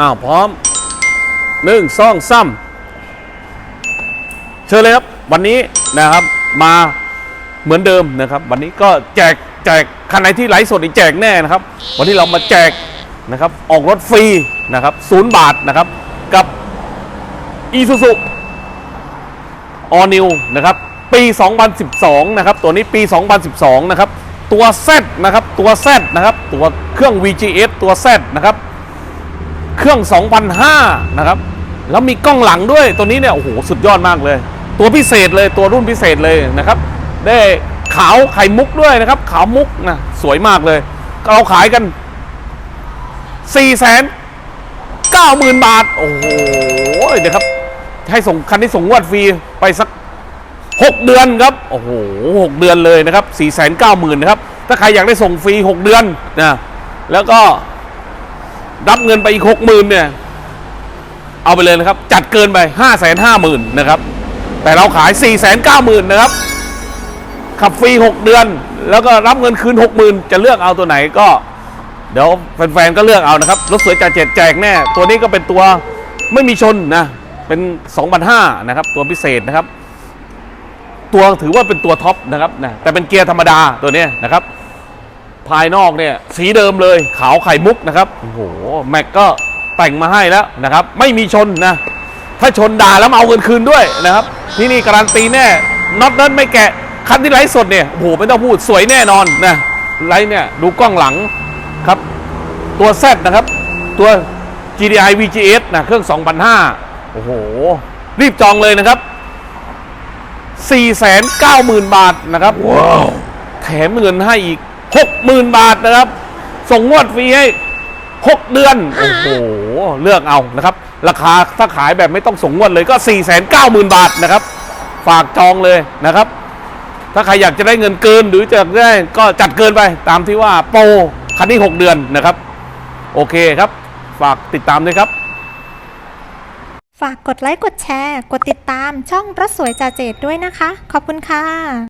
อ้าวพร้อมหนึ่งสองซ้ำเชิญเลยครับ วันนี้นะครับมาเหมือนเดิมนะครับ วันนี้ก็แจกแจกคันไหนที่ไลฟ์สดนี่แจกแน่นะครับ วันนี้เรามาแจกนะครับออกรถฟรีนะครับศูนย์บาทนะครับกับอีซูซูออนิวนะครับ ปี 2012 นะครับ ตัวนี้ปี 2012 นะครับ ตัว Z นะครับ ตัว Z นะครับ ตัวเครื่อง VGS ตัว Z นะครับ เครื่อง 2005 นะครับ แล้วมีกล้องหลังด้วย ตัวนี้เนี่ย โอ้โห สุดยอดมากเลย ตัวพิเศษเลย ตัวรุ่นพิเศษเลยนะครับ ได้ขาวไข่มุกด้วยนะครับ ขาวมุกนะ สวยมากเลย เราขายกัน 4 9 0 0 0 0 บาท โอ้โห เดี๋ยวครับ ให้ส่งคันนี้ส่งวดฟรีไปสัก 6 เดือนครับ โอ้โหหกเดือนเลยนะครับ 4 9 0 0 0 0นะครับ ถ้าใครอยากได้ส่งฟรี 6 เดือนนะ แล้วก็ รับเงินไปอีกหกหมื่นเนี่ย เอาไปเลยนะครับ จัดเกินไปห้าแสนห้าหมื่นนะครับ แต่เราขายสี่แสนเก้าหมื่นนะครับ ขับฟรีหกเดือน แล้วก็รับเงินคืนหกหมื่นจะเลือกเอาตัวไหนก็ เดี๋ยวแฟนๆก็เลือกเอานะครับรถสวยจ่าเจ็ดแจกแน่ ตัวนี้ก็เป็นตัวไม่มีชนนะ เป็น2,500นะครับ ตัวพิเศษนะครับ ตัวถือว่าเป็นตัวท็อปนะครับนะแต่เป็นเกียร์ธรรมดาตัวนี้นะครับ ภายนอกเนี่ยสีเดิมเลยขาวไข่มุกนะครับโอ้โหแม็กก็แต่งมาให้แล้วนะครับ ไม่มีชนนะถ้าชนด่าแล้วมาเอาเงินคืนด้วยนะครับ ที่นี่การันตีแน่น็อตนั้นไม่แกะคันที่ไลฟ์สดเนี่ยโอ้โหไม่ต้องพูดสวยแน่นอนนะไลฟ์เนี่ยดูกล้องหลังครับ ตัว Z นะครับ ตัว GDI VGS นะเครื่อง2,500โอ้โห รีบจองเลยนะครับ 490,000 บาทนะครับ ว้าว แถมเงินให้อีก 60,000 บาทนะครับ ส่งงวดฟรีให้ 6 เดือน โอ้โห เลือกเอานะครับ ราคาถ้าขายแบบไม่ต้องส่งงวดเลยก็ 490,000 บาทนะครับ ฝากจองเลยนะครับ ถ้าใครอยากจะได้เงินเกินหรือจะได้ก็จัดเกินไปตามที่ว่าโปรคันนี้ 6 เดือนนะครับ โอเคครับ ฝากติดตามด้วยครับฝากกดไลค์ กดแชร์ กดติดตามช่องรถสวยจ่าเจดด้วยนะคะ ขอบคุณค่ะ